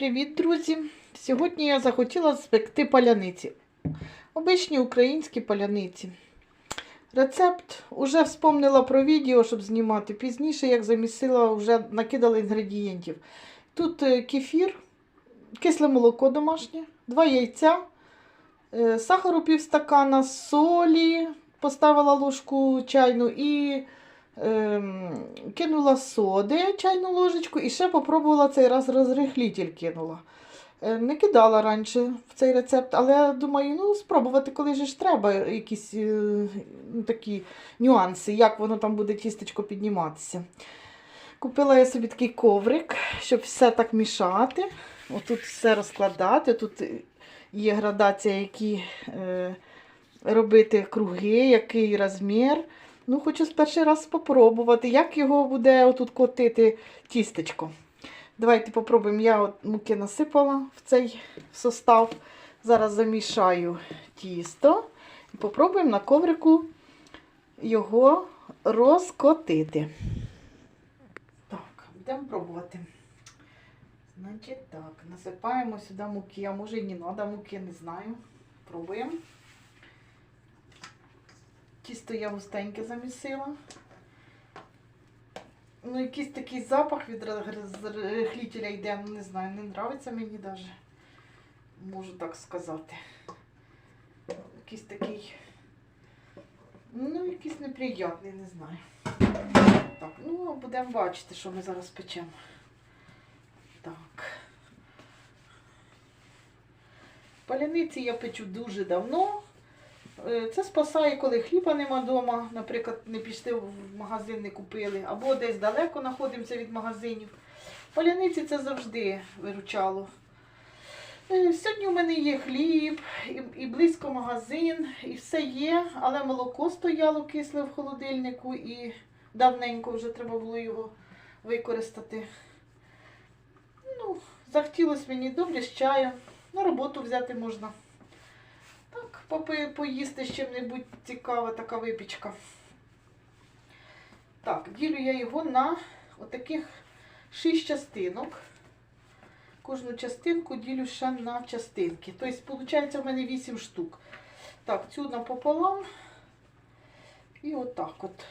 Привіт, друзі! Сьогодні я захотіла спекти паляниці. Обичні українські паляниці. Рецепт уже вспомнила про відео, щоб знімати. Пізніше, як замісила, вже накидала інгредієнтів. Тут е, кефір, кисле молоко домашнє, два яйця, е, сахару півстакана, солі, поставила ложку чайну і ем, кинула соди чайну ложечку і ще попробувала цей раз розрихлітель кинула. Е, Не кидала раніше в цей рецепт, але думаю, ну спробувати, коли ж треба, якісь ну, такі нюанси, як воно там буде тістечко підніматися. Купила я собі такий коврик, щоб все так мішати. Отут все розкладати. Тут є градація, які е, робити круги, який розмір. Ну, хочу перший раз спробувати, як його буде отут котити тістечко. Давайте попробуємо. Я от муки насипала в цей состав. Зараз замішаю тісто і попробуємо на коврику його розкотити. Так, будемо пробувати. Значить так, насипаємо сюди муки, а може і не треба муки, не знаю. Пробуємо. Тісто я густеньке замісила. Ну, якийсь такий запах від розрихлітеля йде, ну не знаю, не нравиться мені навіть. Можу так сказати. Якийсь такий. Ну, якийсь неприятний, не знаю. Так, ну, будемо бачити, що ми зараз печемо. Так. Паляниці я печу дуже давно. Е, Це спасає, коли хліба нема вдома, наприклад, не пішли в магазин, не купили, або десь далеко знаходимося від магазинів. Паляниці це завжди виручало. Е, Сьогодні у мене є хліб, і близько магазин, і все є, але молоко стояло кисле в холодильнику і давненько вже треба було його використати. Ну, захотілося мені добре з чаєм, на роботу взяти можна. Так, попи, поїсти з чим-небудь цікава така випічка. Так, ділю я його на отаких шість частинок. Кожну частинку ділю ще на частинки. Тобто, виходить, у мене 8 штук. Так, цю напополам. І отак от.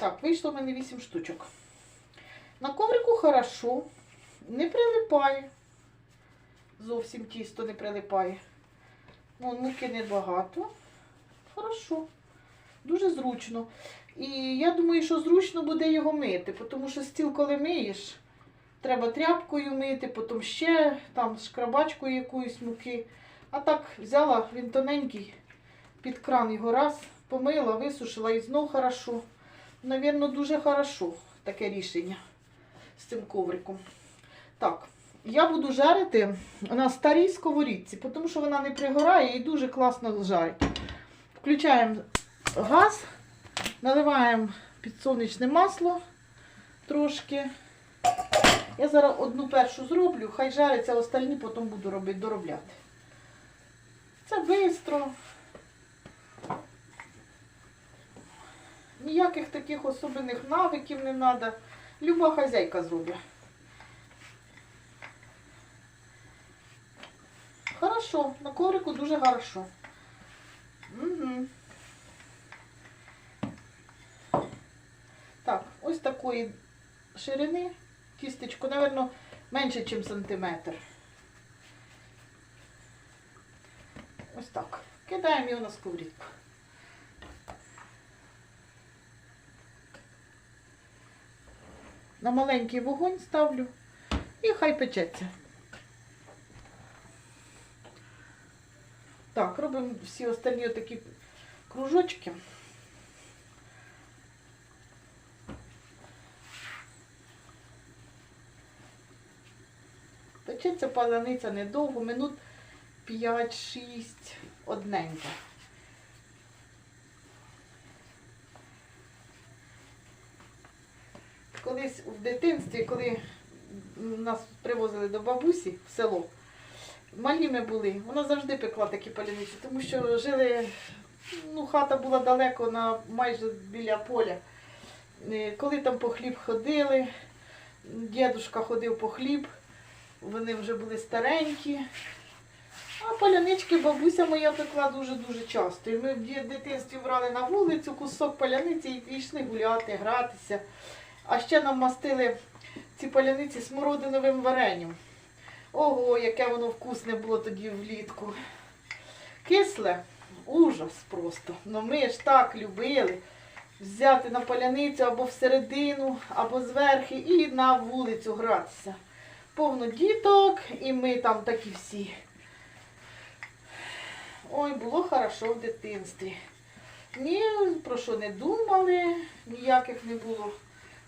Так, вийшло в мене 8 штучок. На коврику хорошо, не прилипає. Зовсім тісто не прилипає. Ну, муки небагато. Хорошо. Дуже зручно. І я думаю, що зручно буде його мити, тому що стіл, коли миєш, треба тряпкою мити, потім ще там шкрабачкою якоюсь муки. А так взяла, він тоненький, під кран його раз, помила, висушила і знов хорошо. Навірно, дуже хорошо таке рішення з цим ковриком. Так, я буду жарити на старій сковорідці, тому що вона не пригорає і дуже класно жарить. Включаємо газ, наливаємо підсолнечне масло трошки. Я зараз одну першу зроблю, хай жариться, остальні потім буду робити, доробляти. Це швидко. Ніяких таких особливих навиків не треба. Люба хазяйка зробить. Хорошо, дуже хорошо. Угу. Так, ось такої ширини кістечко, напевно, менше, ніж сантиметр. Ось так. Кидаємо його на сковорідку. На маленький вогонь ставлю і хай печеться. Так, робимо всі останні такі кружочки. Печеться паляниця недовго, минут 5-6 одненько. Колись в дитинстві, коли нас привозили до бабусі в село, малі ми були, вона завжди пекла такі паляниці, тому що жили, ну, хата була далеко, на майже біля поля. Е, Коли там по хліб ходили, Дідушка ходив по хліб, вони вже були старенькі. А палянички бабуся моя пекла дуже-дуже часто. І ми в дитинстві брали на вулицю кусок паляниці і йшли гуляти, гратися. А ще нам мастили ці паляниці смородиновим варенням. Ого, яке воно вкусне було тоді влітку. Кисле, ужас просто. Ну ми ж так любили взяти на паляницю або всередину, або зверху і на вулицю гратися. Повно діток, і ми там такі всі. Ой, було хорошо в дитинстві. Ні про що не думали, ніяких не було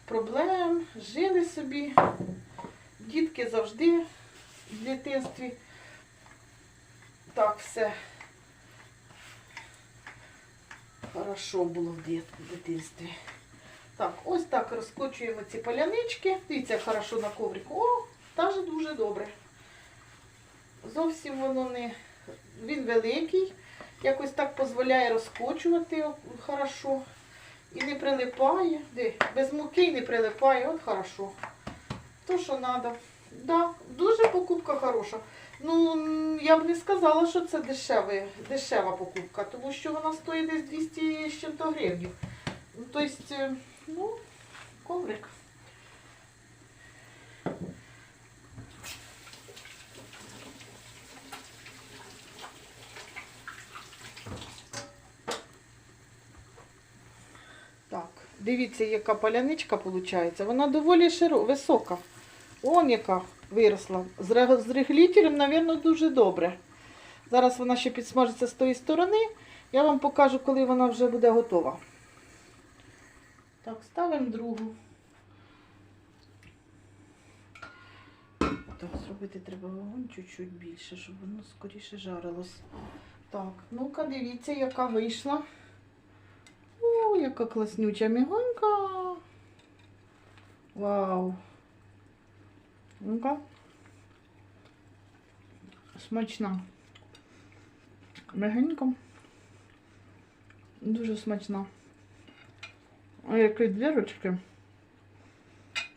проблем. Жили собі. Дітки завжди дитинстві. Так все. Хорошо було в дитинстві. Так, ось так розкочуємо ці палянички. Дивіться, хорошо на коврику. О, даже дуже добре. Зовсім воно не. Він великий, якось так дозволяє розкочувати хорошо. І не прилипає. Де? Без муки не прилипає, от хорошо. То, що треба. Да, дуже покупка хороша. Ну, я б не сказала, що це дешеве, дешева покупка, тому що вона стоїть десь 200 з чим-то гривень. Ну, тобто, е, ну, коврик. Так, дивіться, яка паляничка виходить. Вона доволі широ, висока. Он яка виросла. З ре- мабуть, дуже добре. Зараз вона ще підсмажиться з тої сторони. Я вам покажу, коли вона вже буде готова. Так, ставимо другу. Так, зробити треба вогонь чуть-чуть більше, щоб воно скоріше жарилось. Так, ну-ка, дивіться, яка вийшла. О, яка класнюча мігонька. Вау. Ну-ка. Смачна. Мягенька. Дуже смачна. А які дірочки.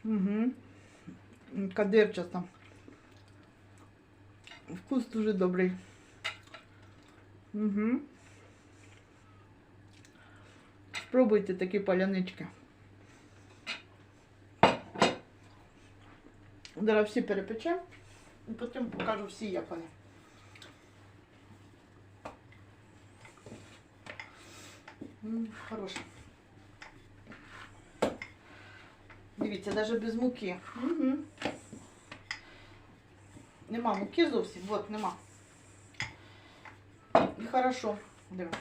Угу. Кадирчаста. Вкус дуже добрий. Угу. Спробуйте такі палянички. Зараз всі перепечемо і потім покажу всі, як вони. Хороше. Дивіться, навіть без муки. Угу. Нема муки зовсім, от нема. І хорошо. Диви.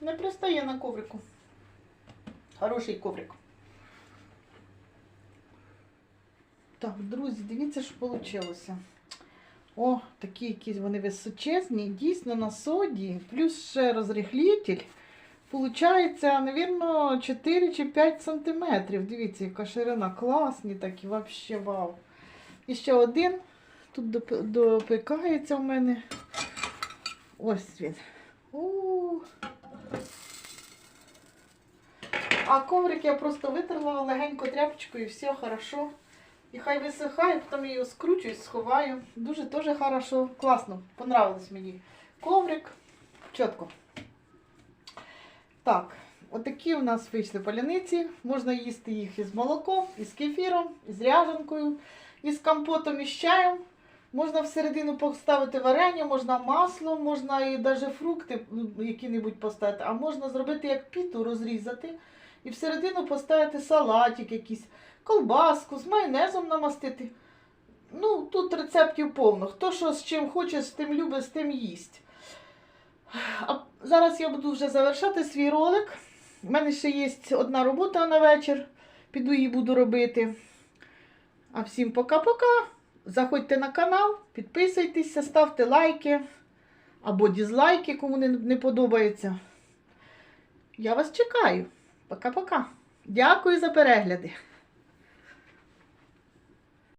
Не пристає на коврику. Хороший коврик. Так, друзі, дивіться, що вийшло. О, такі якісь вони височезні, дійсно на соді, плюс ще розріхлітель. Получається, навірно, 4 чи 5 сантиметрів. Дивіться, яка ширина. Класні такі, взагалі вау. І ще один. Тут доп- допікається в мене. Ось він. У. А коврик я просто витерла легенько тряпочкою і все хорошо. І хай висихає, потім я його скручу і сховаю. Дуже теж хорошо. Класно. Понравилось мені. Коврик. Чітко. Так, отакі у нас вийшли паляниці. Можна їсти їх із молоком, із кефіром, із ряжанкою, із компотом, із чаєм. Можна всередину поставити варення, можна масло, можна і навіть фрукти які-небудь поставити, а можна зробити як піту, розрізати. І всередину поставити салатик якийсь, колбаску з майонезом намастити. Ну, тут рецептів повно. Хто що з чим хоче, з тим любить, з тим їсть. А зараз я буду вже завершати свій ролик. У мене ще є одна робота на вечір. Піду її буду робити. А всім пока-пока. Заходьте на канал, підписуйтеся, ставте лайки або дізлайки, кому не подобається. Я вас чекаю. Пока-пока. Дякую за перегляди.